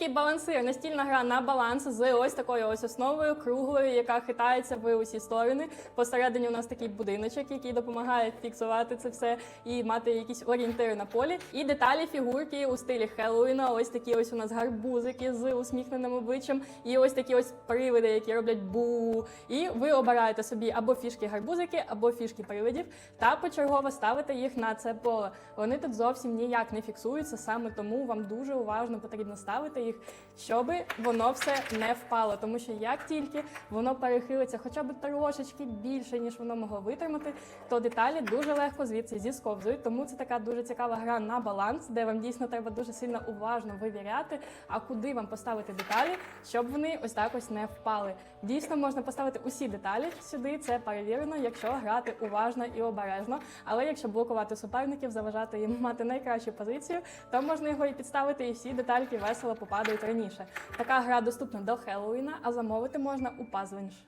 Кубський балансир настільна гра на баланс з ось такою ось основою круглою, яка хитається в усі сторони. Посередині у нас такий будиночок, який допомагає фіксувати це все і мати якісь орієнтири на полі. І деталі фігурки у стилі Хеллоуіна. Ось такі ось у нас гарбузики з усміхненим обличчям, і ось такі ось привиди, які роблять бу. І ви обираєте собі або фішки гарбузики, або фішки привидів, та почергово ставите їх на це поле. Вони тут зовсім ніяк не фіксуються, саме тому вам дуже уважно потрібно ставити їх, щоб воно все не впало. Тому що як тільки воно перехилиться хоча б трошечки більше, ніж воно могло витримати, то деталі дуже легко звідси зісковзують. Тому це така дуже цікава гра на баланс, де вам дійсно треба дуже сильно уважно вивіряти, а куди вам поставити деталі, щоб вони ось так ось не впали. Дійсно можна поставити усі деталі сюди, це перевірено, якщо грати уважно і обережно. Але якщо блокувати суперників, заважати їм мати найкращу позицію, то можна його і підставити, і всі детальки весело попадають раніше. Така гра доступна до Хеллоуіна, а замовити можна у Puzzlinch.